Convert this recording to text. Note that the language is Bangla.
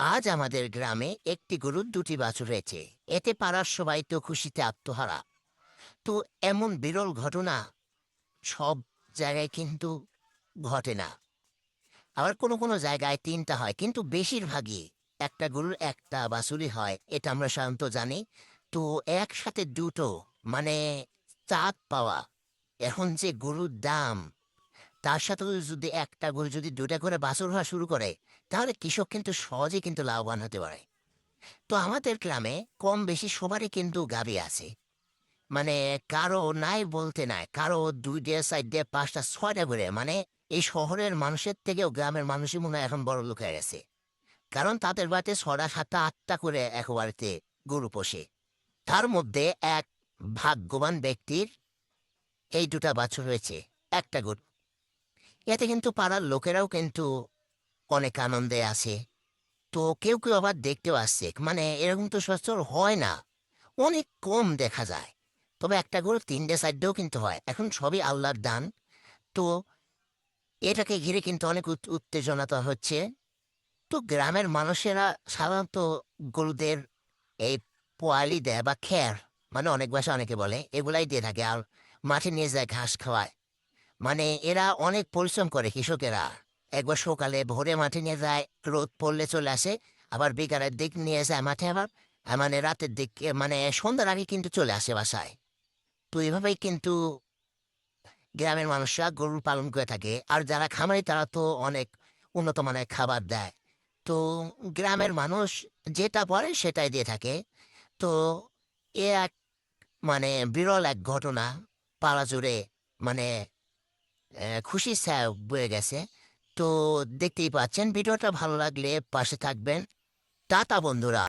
আজ আমাদের গ্রামে একটি গরুর দুটি বাছুর রয়েছে। এতে পাড়ার সবাই তো খুশিতে আত্মহারা। তো এমন বিরল ঘটনা সব জায়গায় কিন্তু ঘটে না। আবার কোনো কোনো জায়গায় তিনটা হয়, কিন্তু বেশিরভাগই একটা গরুর একটা বাছুরি হয়, এটা আমরা সাধারণত জানি। তো একসাথে দুটো মানে চাঁদ পাওয়া, এখন যে গরুর দাম তার সাথে যদি একটা গরু যদি দুটা করে বাছুর হওয়া শুরু করে, তাহলে কৃষক কিন্তু সহজেই কিন্তু লাভবান হতে পারে। তো আমাদের গ্রামে কম বেশি সবারই কিন্তু গাবি আছে। মানে কারও নাই বলতে নাই, কারও দুই ডে সাইড ডে পাঁচটা, ছয়টা করে মানে এই শহরের মানুষের থেকেও গ্রামের মানুষই মনে হয় এখন বড় লোক হয়ে গেছে। কারণ তাদের বাড়িতে ছটা সাতটা, আটটা করে এক বাড়িতে গরু পোষে। তার মধ্যে এক ভাগ্যবান ব্যক্তির এই দুটা বাছুর রয়েছে একটা গরু। এতে কিন্তু পাড়ার লোকেরাও কিন্তু অনেক আনন্দে আছে। তো কেউ কেউ আবার দেখতেও আসছে। মানে এরকম তো সচর হয় না। অনেক কম দেখা যায়। তবে একটা গরু তিনটে সাইডেও কিন্তু হয়। এখন সবই আল্লাহর দান। তো এটাকে ঘিরে কিন্তু অনেক উত- উত্তেজনা তো হচ্ছে। তো গ্রামের মানুষেরা সাধারণত গরুদের এই পোয়ালি দেয় বা খ্যার মানে অনেক ভাষা অনেকে বলে, এগুলাই দিয়ে থাকে। আর মাঠে নিয়ে যায় ঘাস খাওয়ায়। মানে এরা অনেক পরিশ্রম করে কৃষকেরা। একবার সকালে ভোরে মাঠে নিয়ে যায়, রোদ পড়লে চলে আসে, আবার বিকালের দিক নিয়ে যায় মাঠে আবার মানে রাতের দিক মানে সন্ধ্যার আগে কিন্তু চলে আসে বাসায়। তো এভাবেই কিন্তু গ্রামের মানুষরা গরু পালন করে থাকে, আর যারা খামারি তারা তো অনেক উন্নত মানের খাবার দেয়। তো গ্রামের মানুষ যেটা পরে সেটাই দিয়ে থাকে। তো এ এক মানে বিরল এক ঘটনা, পাড়া জুড়ে মানে আহ, স্যার বয়ে গেছে। তো দেখতেই পাচ্ছেন ভিডিওটা ভালো লাগলে পাশে থাকবেন। টাটা বন্ধুরা।